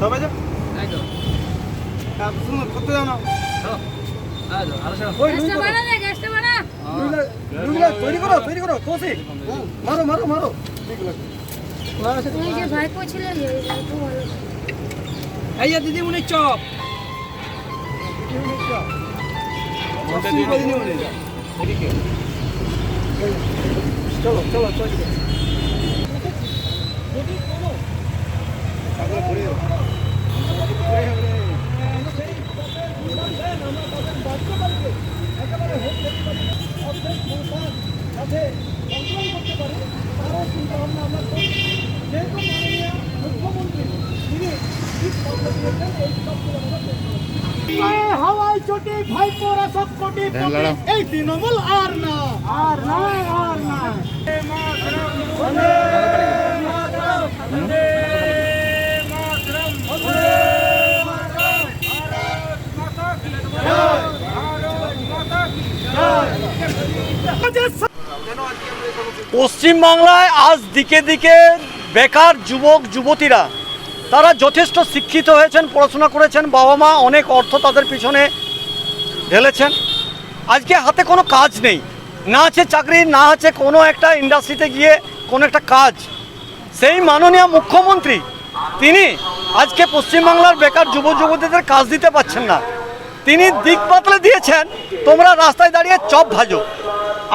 তবে যে করতে জানো চলো আচ্ছা আলোচনা ওই গ্যাসটা বাড়া দে গ্যাসটা বাড়া লুগুলা তৈরি করো তৈরি করো তোসি মারো মারো মারো ওই যে ভাইপো ছিল যে ভাইপো ভালো এই যে দিদি চপ চলো চলো চলো। হাওয়াই চটি ভাইপোরা সব কোটি এই তৃণমূল আর না। আর নয় পশ্চিমবাংলায় আজ দিকে দিকে বেকার যুবক, যুবতীরা, তারা যথেষ্ট শিক্ষিত হয়েছেন, পড়াশোনা করেছেন বাবা মা অনেক অর্থ তাদের পিছনে ঢেলেছেন। আজকে হাতে কোনো কাজ নেই। না আছে চাকরি, না আছে কোনো একটা ইন্ডাস্ট্রিতে গিয়ে কোনো একটা কাজ। সেই মাননীয় মুখ্যমন্ত্রী, তিনি আজকে পশ্চিমবাংলার বেকার যুব যুবতীদের কাজ দিতে পারছেন না। তিনি দিক বাতলে দিয়েছেন, তোমরা রাস্তায় দাঁড়িয়ে চপ ভাজো।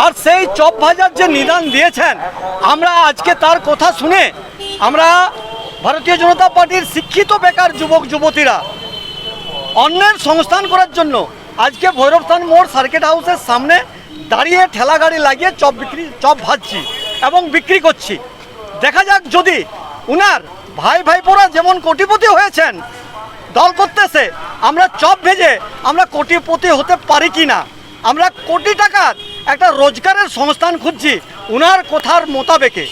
আর সেই চপ ভাজার যে নিদান দিয়েছেন, আমরা আজকে তার কথা শুনে আমরা ভারতীয় জনতা পার্টির শিক্ষিত বেকার যুবক যুবতীরা অন্যের সংস্থান করার জন্য আজকে ভৈরবস্থান মোড় সার্কিট হাউসের সামনে দাঁড়িয়ে ঠেলা গাড়ি লাগিয়ে চপ বিক্রি, চপ ভাজছি এবং বিক্রি করছি। দেখা যাক যদি উনার ভাই ভাইপোরা যেমন কোটিপতি হয়েছেন, দল করতেছে, আমরা চপ ভেজে আমরা কোটিপতি হতে পারি কি না আমরা কোটি টাকার একটা রোজগারের সংস্থান খুঁজছি উনার কথার মোতাবেকে।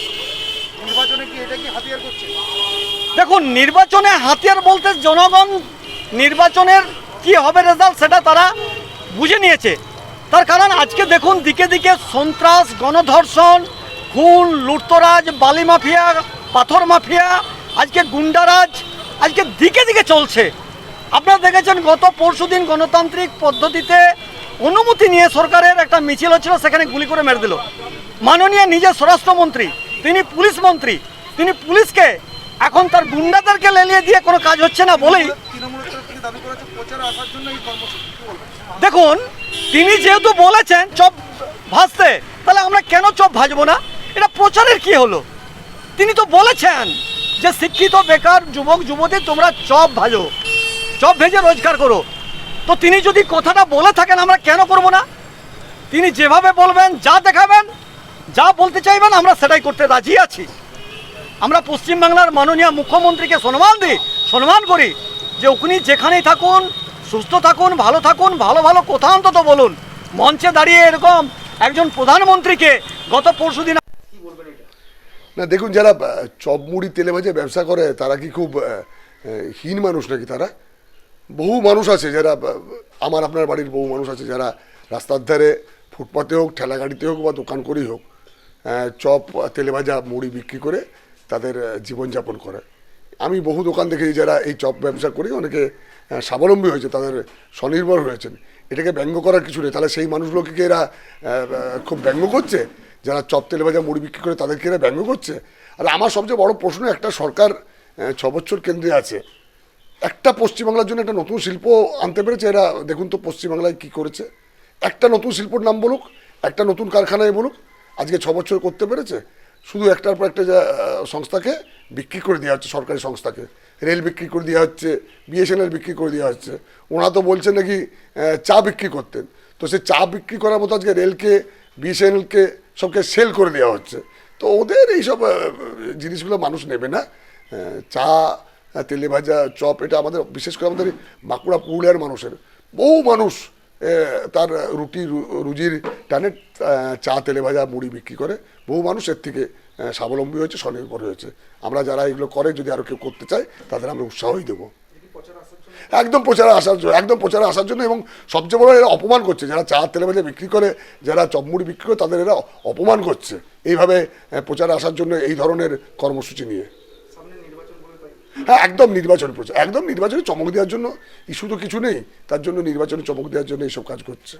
নির্বাচনে কি এটা কি হাতিয়ার করছে? দেখুন নির্বাচনে হাতিয়ার বলতে জনগণ নির্বাচনের কি হবে রেজাল্ট সেটা তারা বুঝে নিয়েছে। তার কারণ আজকে দেখুন দিকে দিকে সন্ত্রাস গণধর্ষণ খুন লুটতরাজ বালি মাফিয়া পাথর মাফিয়া আজকে গুন্ডারাজ আজকে দিকে দিকে চলছে। আপনারা দেখেছেন গত পরশুদিন গণতান্ত্রিক পদ্ধতিতে অনুমতি নিয়ে সরকারের একটা মিছিল হচ্ছিল, সেখানে গুলি করে মেরে দিল। মাননীয় নিজের স্বরাষ্ট্রমন্ত্রী, তিনি পুলিশ মন্ত্রী, তিনি পুলিশকে এখন তার গুন্ডাদেরকে লেলিয়ে দিয়ে কোনো কাজ হচ্ছে না বলেই? দেখুন, তিনি যেহেতু বলেছেন চপ ভাজতে, তাহলে আমরা কেন চপ ভাজবো না? এটা প্রচারের কি হলো? তিনি তো বলেছেন যে শিক্ষিত, বেকার, যুবক, যুবতী, তোমরা চপ ভাজো। চপ ভেজে রোজগার করো। তো তিনি যদি কথাটা বলে থাকেন আমরা কেন করব না? তিনি যেভাবে বলবেন যা দেখাবেন যা বলতে চাইবেন আমরা সেটাই করতে রাজি আছি। আমরা পশ্চিমবাংলার মাননীয় মুখ্যমন্ত্রীকে সম্মান দিই সম্মান করি যে উনি যেখানেই থাকুন সুস্থ থাকুন ভালো থাকুন ভালো ভালো কথা অন্তত বলুন। মঞ্চে দাঁড়িয়ে এরকম একজন প্রধানমন্ত্রীকে গত পরশু দিন না দেখুন যারা আহ, চপ মুড়ি তেলে ভাজে ব্যবসা করে তারা কি খুব হীন মানুষ নাকি তারা? বহু মানুষ আছে যারা, আমার আপনার বাড়ির বহু মানুষ আছে যারা রাস্তার ধারে ফুটপাতে হোক ঠেলা গাড়িতে হোক বা দোকান করেই হোক চপ, তেলে ভাজা, মুড়ি বিক্রি করে তাদের জীবনযাপন করে। আমি বহু দোকান দেখেছি যারা এই চপ ব্যবসা করে অনেকে স্বাবলম্বী হয়েছে, তাদের স্বনির্ভর হয়েছেন। এটাকে ব্যঙ্গ করার কিছু নেই। তাহলে সেই মানুষগুলোকে এরা খুব ব্যঙ্গ করছে? যারা চপ, তেলে ভাজা, মুড়ি বিক্রি করে তাদেরকে এরা ব্যঙ্গ করছে? আর আমার সবচেয়ে বড় প্রশ্ন একটা সরকার ছ বছর কেন্দ্রে আছে। একটা পশ্চিমবাংলার জন্য একটা নতুন শিল্প আনতে পেরেছে, এরা দেখুন তো পশ্চিমবাংলায় কি করেছে। একটা নতুন শিল্পর নাম বলুক, একটা নতুন কারখানায় বলুক, আজকে ছ বছর করতে পেরেছে। শুধু একটার পর একটা সংস্থাকে বিক্রি করে দেওয়া হচ্ছে, সরকারি সংস্থাকে। রেল বিক্রি করে দেওয়া হচ্ছে বিএসএনএল বিক্রি করে দেওয়া হচ্ছে। ওনারা তো বলছেন নাকি চা বিক্রি করতেন। তো সে চা বিক্রি করার মতো আজকে রেলকে বিএসএনএলকে সবকে সেল করে দেওয়া হচ্ছে। তো ওদের এইসব জিনিসগুলো মানুষ নেবে না। চা তেলে ভাজা চপ, এটা আমাদের, বিশেষ করে আমাদের বাঁকুড়া পুরুলিয়ার মানুষের। বহু মানুষ তার রুটি রুজির টানে চা, তেলে ভাজা, মুড়ি বিক্রি করে। বহু মানুষ এর থেকে স্বাবলম্বী হয়েছে, স্বনির্ভর হয়েছে। আমরা যারা এগুলো করে, যদি আরও কেউ করতে চায়, তাদের আমরা উৎসাহই দেবো। একদম প্রচারে আসার জন্য, একদম প্রচারে আসার জন্য এবং সবচেয়ে বড় এরা অপমান করছে। যারা চা, তেলে ভাজা বিক্রি করে, যারা চপমুড়ি বিক্রি করে, তাদের এরা অপমান করছে। এইভাবে প্রচারে আসার জন্য এই ধরনের কর্মসূচি নিয়ে। হ্যাঁ একদম নির্বাচন প্রচার, একদম নির্বাচনে চমক দেওয়ার জন্য, ইস্যু তো কিছু নেই, তার জন্য নির্বাচনে চমক দেওয়ার জন্য এইসব কাজ করছে।